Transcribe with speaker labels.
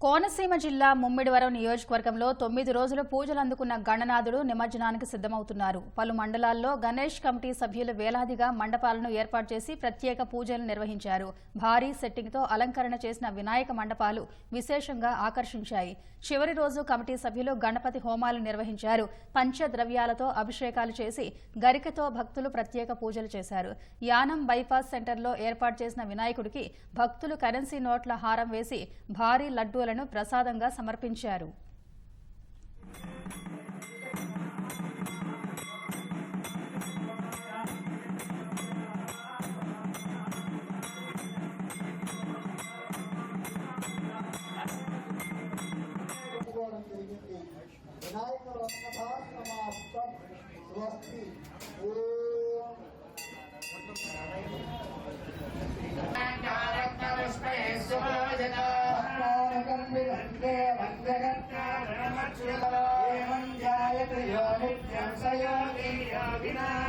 Speaker 1: కోనసీమ జిల్లా ముమ్మిడివరం నియోజకవర్గంలో తొమ్మిది రోజులు పూజలు అందుకున్న గణనాథుడు నిమజ్జనానికి సిద్దమవుతున్నారు పలు మండలాల్లో గణేష్ కమిటీ సభ్యులు వేలాదిగా మండపాలను ఏర్పాటు చేసి ప్రత్యేక పూజలు నిర్వహించారు. భారీ సెట్టింగ్తో అలంకరణ చేసిన వినాయక మండపాలు విశేషంగా ఆకర్షించాయి. చివరి రోజు కమిటీ సభ్యులు గణపతి హోమాలు నిర్వహించారు. పంచద్రవ్యాలతో అభిషేకాలు చేసి గరికతో భక్తులు ప్రత్యేక పూజలు చేశారు. యానం బైపాస్ సెంటర్లో ఏర్పాటు చేసిన వినాయకుడికి భక్తులు కరెన్సీ నోట్ల హారం వేసి భారీ లడ్డూలను ప్రసాదంగా సమర్పించారు.
Speaker 2: తీసుకోవడం జరిగింది వినాయక వ్రతకథాసమాప్తం స్వస్తి ఓం అన్నారకం విరందే వందగత్తారణమచ్యుతం ఏవం